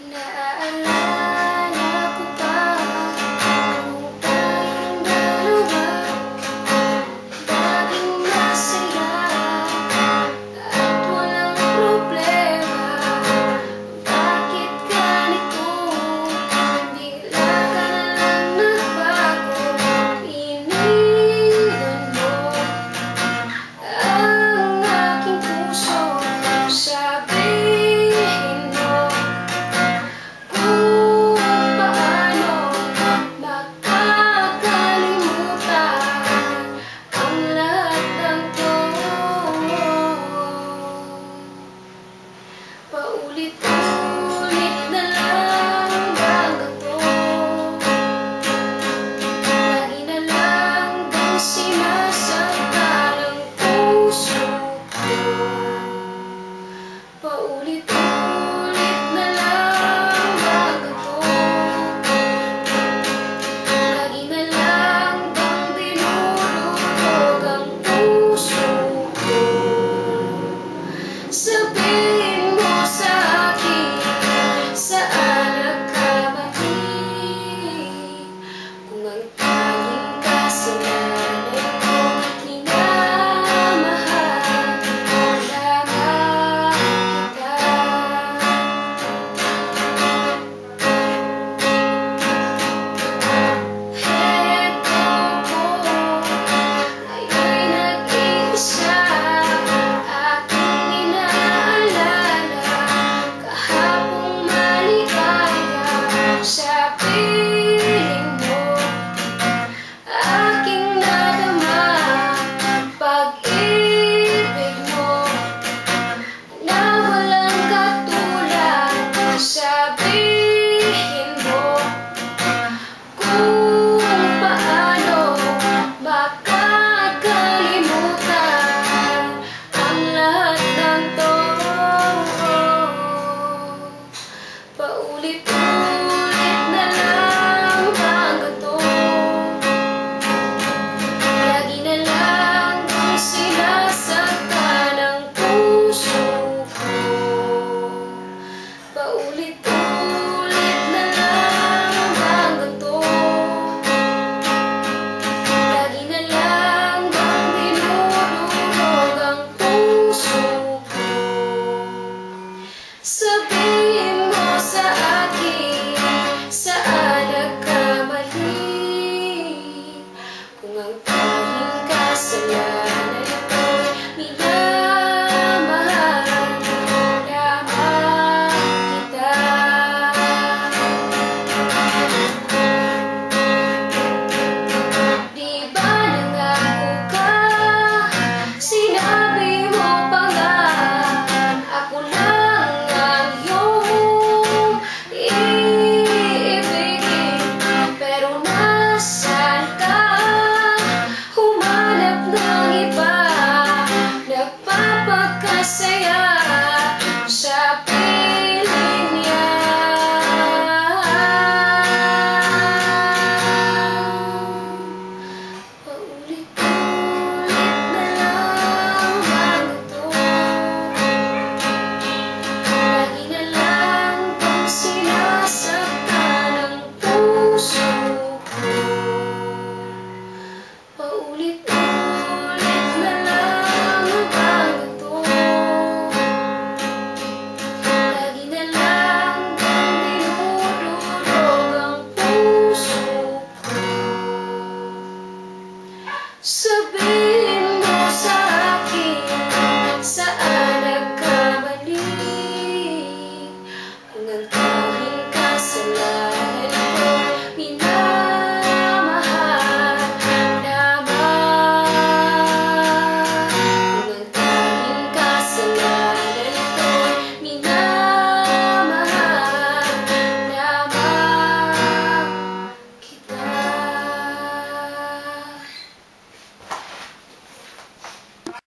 No. Uh, sa mo Aking nadama Pag-ibig mo Na walang katulad Sabihin mo Kung paano Makakalimutan Ang lahat ng to oh, oh, oh. paulit